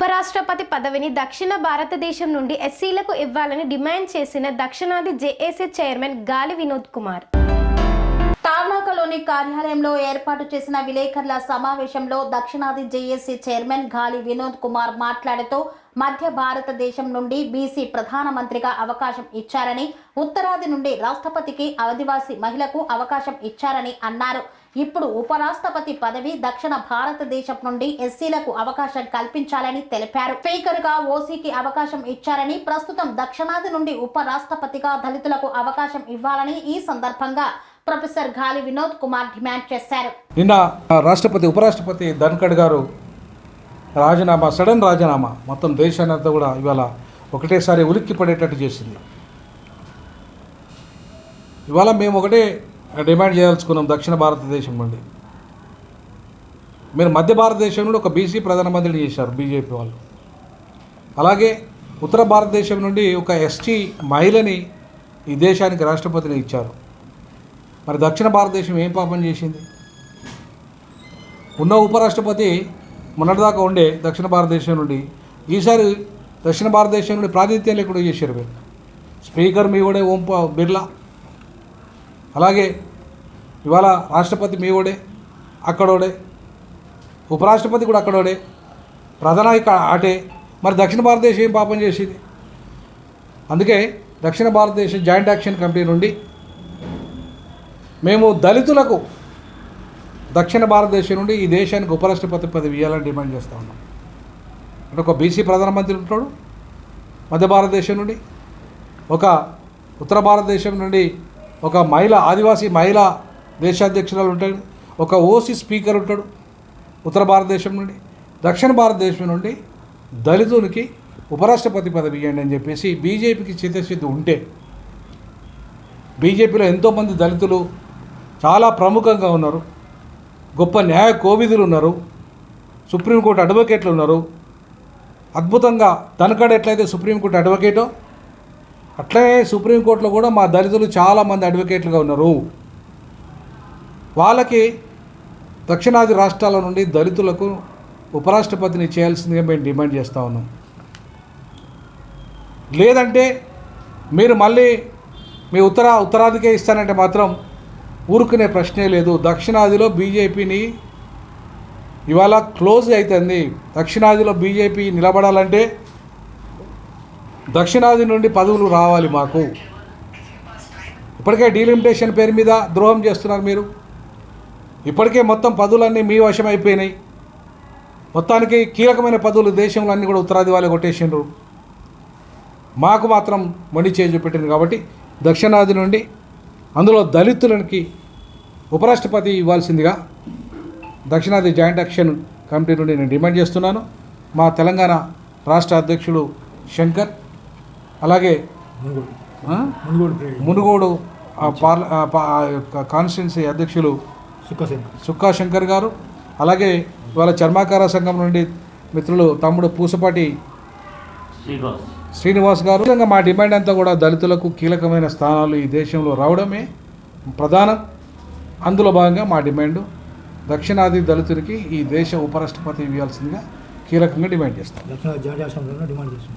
ఉపరాష్ట్రపతి పదవిని దక్షిణ భారతదేశం నుండి ఎస్సీలకు ఇవ్వాలని డిమాండ్ చేసిన దక్షిణాది జేఏసీ చైర్మన్ గాలి వినోద్ కుమార్. తార్నాకలోని కార్యాలయంలో ఏర్పాటు చేసిన విలేకరుల సమావేశంలో దక్షిణాది జేఏసీ చైర్మన్ గాలి వినోద్ కుమార్ మాట్లాడుతూ మధ్య భారతదేశం నుండి బీసీ ప్రధానమంత్రిగా అవకాశం ఇచ్చారని ఉత్తరాది నుండి రాష్ట్రపతికి ఆదివాసీ మహిళకు అవకాశం ఇచ్చారని అన్నారు. ఇప్పుడు ఉపరాష్ట్రపతి పదవి దక్షిణ భారతదేశం నుండి ఎస్సీలకు అవకాశం కల్పించాలని తెలిపారు. స్పీకర్గా ఓసీకి అవకాశం ఇచ్చారని ప్రస్తుతం దక్షిణాది నుండి ఉపరాష్ట్రపతిగా దళితులకు అవకాశం ఇవ్వాలని ఈ సందర్భంగా ప్రొఫెసర్ గాలి వినోద్ కుమార్ డిమాండ్ చేశారు. నిన్న రాష్ట్రపతి ఉపరాష్ట్రపతి ధన్ఖడ్ గారు రాజీనామా సడన్ రాజీనామా మొత్తం దేశాన్ని అంతా కూడా ఇవాళ ఒకటేసారి ఉలిక్కి పడేటట్టు చేసింది. ఇవాళ మేము ఒకటే డిమాండ్ చేయాల్సుకున్నాం దక్షిణ భారతదేశం నుండి. మీరు మధ్య భారతదేశం నుండి ఒక బీసీ ప్రధానమంత్రిని చేశారు బీజేపీ వాళ్ళు. అలాగే ఉత్తర భారతదేశం నుండి ఒక ఎస్టీ మహిళని ఈ దేశానికి రాష్ట్రపతిని ఇచ్చారు. మరి దక్షిణ భారతదేశం ఏం పాపం చేసింది? ఉన్న ఉపరాష్ట్రపతి మొన్నటిదాకా ఉండే దక్షిణ భారతదేశం నుండి ఈసారి దక్షిణ భారతదేశం నుండి ప్రాతినిధ్యం లేకుండా చేశారు వీళ్ళు. స్పీకర్ మీ కూడా ఓం బిర్లా. అలాగే ఇవాళ రాష్ట్రపతి మీ ఓడే అక్కడోడే. ఉపరాష్ట్రపతి కూడా అక్కడోడే. ప్రధానాయక ఆటే. మరి దక్షిణ భారతదేశం ఏం పాపం చేసింది? అందుకే దక్షిణ భారతదేశం జాయింట్ యాక్షన్ కమిటీ నుండి మేము దళితులకు దక్షిణ భారతదేశం నుండి ఈ దేశానికి ఉపరాష్ట్రపతి పదవి ఇవ్వాలని డిమాండ్ చేస్తూ ఉన్నాం. అంటే ఒక బీసీ ప్రధానమంత్రి ఉంటాడు మధ్య భారతదేశం నుండి ఒక ఉత్తర భారతదేశం నుండి ఒక మహిళ ఆదివాసీ మహిళా దేశాధ్యక్షురాలు ఉంటాడు ఒక ఓసీ స్పీకర్ ఉంటాడు ఉత్తర భారతదేశం నుండి దక్షిణ భారతదేశం నుండి దళితునికి ఉపరాష్ట్రపతి పదవి ఇవ్వండి అని చెప్పేసి బీజేపీకి చిత్తశుద్ధి ఉంటే బీజేపీలో ఎంతోమంది దళితులు చాలా ప్రముఖంగా ఉన్నారు. గొప్ప న్యాయ కోవిదులు ఉన్నారు. సుప్రీంకోర్టు అడ్వకేట్లు ఉన్నారు. అద్భుతంగా ధనకడ ఎట్లయితే సుప్రీంకోర్టు అడ్వకేటో అట్లనే సుప్రీంకోర్టులో కూడా మా దళితులు చాలామంది అడ్వకేట్లుగా ఉన్నారు. వాళ్ళకి దక్షిణాది రాష్ట్రాల నుండి దళితులకు ఉపరాష్ట్రపతిని చేయాల్సిందిగా మేము డిమాండ్ చేస్తూ ఉన్నాం. లేదంటే మీరు మళ్ళీ మీ ఉత్తరా ఉత్తరాదికే ఇస్తానంటే మాత్రం ఊరుకునే ప్రశ్నే లేదు. దక్షిణాదిలో బీజేపీని ఇవాళ క్లోజ్ అవుతుంది దక్షిణాదిలో బీజేపీ నిలబడాలంటే దక్షిణాది నుండి పదవులు రావాలి మాకు. ఇప్పటికే డీలిమిటేషన్ పేరు మీద ద్రోహం చేస్తున్నారు మీరు. ఇప్పటికే మొత్తం పదవులన్నీ మీ వశం అయిపోయినాయి. మొత్తానికి కీలకమైన పదవులు దేశంలో అన్నీ కూడా ఉత్తరాది వాళ్ళు కొట్టేసిండ్రు. మాకు మాత్రం మొండి చేయి చూపెట్టింది కాబట్టి దక్షిణాది నుండి అందులో దళితులకి ఉపరాష్ట్రపతి ఇవ్వాల్సిందిగా దక్షిణాది జాయింట్ యాక్షన్ కమిటీ నుండి నేను డిమాండ్ చేస్తున్నాను. మా తెలంగాణ రాష్ట్ర అధ్యక్షుడు శంకర్ అలాగే? మునుగోడు. ఆ? పార్ల కాన్స్టిట్యున్సీ అధ్యక్షులు సుక్కా శంకర్ గారు అలాగే ఇవాళ చర్మాకార సంఘం నుండి మిత్రులు తమ్ముడు పూసపాటి శ్రీనివాస్. శ్రీనివాస్ గారు. మా డిమాండ్ అంతా కూడా దళితులకు కీలకమైన స్థానాలు ఈ దేశంలో రావడమే ప్రధానం. అందులో భాగంగా మా డిమాండ్ దక్షిణాది దళితులకి ఈ దేశ ఉపరాష్ట్రపతి ఇవ్వాల్సిందిగా కీలకంగా డిమాండ్ చేస్తాం. జాతీయ డిమాండ్ చేస్తాం